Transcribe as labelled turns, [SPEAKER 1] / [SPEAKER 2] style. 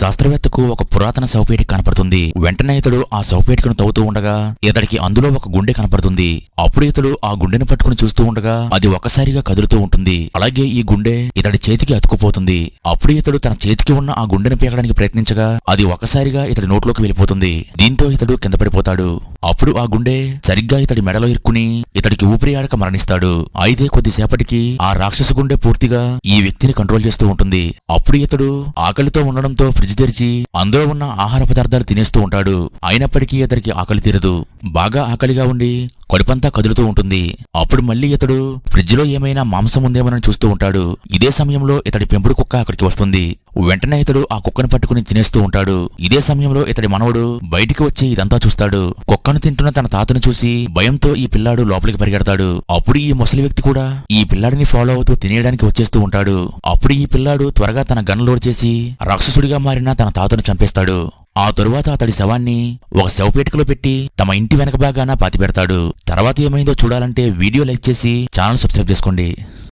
[SPEAKER 1] శాస్త్రవేత్తకు ఒక పురాతన శవపేటిక కనపడుతుంది. వెంటనే ఇతడు ఆ శవపేటికను తవ్వుతూ ఉండగా ఇతడికి అందులో ఒక గుండె కనపడుతుంది. అప్పుడు ఇతడు ఆ గుండెను పట్టుకుని చూస్తూ ఉండగా అది ఒక్కసారిగా కదులుతూ ఉంటుంది. అలాగే ఈ గుండె ఇతడి చేతికి అతుకుపోతుంది అప్పుడు ఇతడు తన చేతికి ఉన్న ఆ గుండెను పీకడానికి ప్రయత్నించగా అది ఒక్కసారిగా ఇతడి నోట్లోకి వెళ్ళిపోతుంది. దీంతో ఇతడు కింద పడిపోతాడు. అప్పుడు ఆ గుండె సరిగ్గా ఇతడి మెడలో ఇరుక్కుని ఇతడికి ఊపిరి ఆడక మరణిస్తాడు. అయితే కొద్దిసేపటికి ఆ రాక్షసు గుండె పూర్తిగా ఈ వ్యక్తిని కంట్రోల్ చేస్తూ ఉంటుంది. అప్పుడు ఇతడు ఆకలితో ఉండడంతో ఫ్రిడ్జ్ తెరిచి అందులో ఉన్న ఆహార పదార్థాలు తినేస్తూ ఉంటాడు. అయినప్పటికీ ఇతడికి ఆకలి తీరదు. బాగా ఆకలిగా ఉండి కడుపంతా కదులుతూ ఉంటుంది. అప్పుడు మళ్ళీ ఇతడు ఫ్రిడ్జ్లో ఏమైనా మాంసం ఉందేమోనని చూస్తూ ఉంటాడు. ఇదే సమయంలో ఇతడి పెంపుడు కుక్క అక్కడికి వస్తుంది. వెంటనే ఇతడు ఆ కుక్కను పట్టుకుని తినేస్తూ ఉంటాడు. ఇదే సమయంలో ఇతడి మనవడు బయటికి వచ్చి ఇదంతా చూస్తాడు. కుక్కను తింటున్న తన తాతను చూసి భయంతో ఈ పిల్లాడు లోపలికి పరిగెడతాడు. అప్పుడు ఈ ముసలి వ్యక్తి కూడా ఈ పిల్లాడిని ఫాలో అవుతూ తినేయడానికి వచ్చేస్తూ ఉంటాడు. అప్పుడు ఈ పిల్లాడు త్వరగా తన గన్ లోడ్ చేసి రాక్షసుడిగా మారిన తన తాతను చంపేస్తాడు. ఆ తరువాత అతడి శవాన్ని ఒక శవపేటికలో పెట్టి తమ ఇంటి వెనక భాగాన పాతిపెడతాడు. తర్వాత ఏమైందో చూడాలంటే వీడియో లైక్ చేసి ఛానల్ సబ్స్క్రైబ్ చేసుకోండి.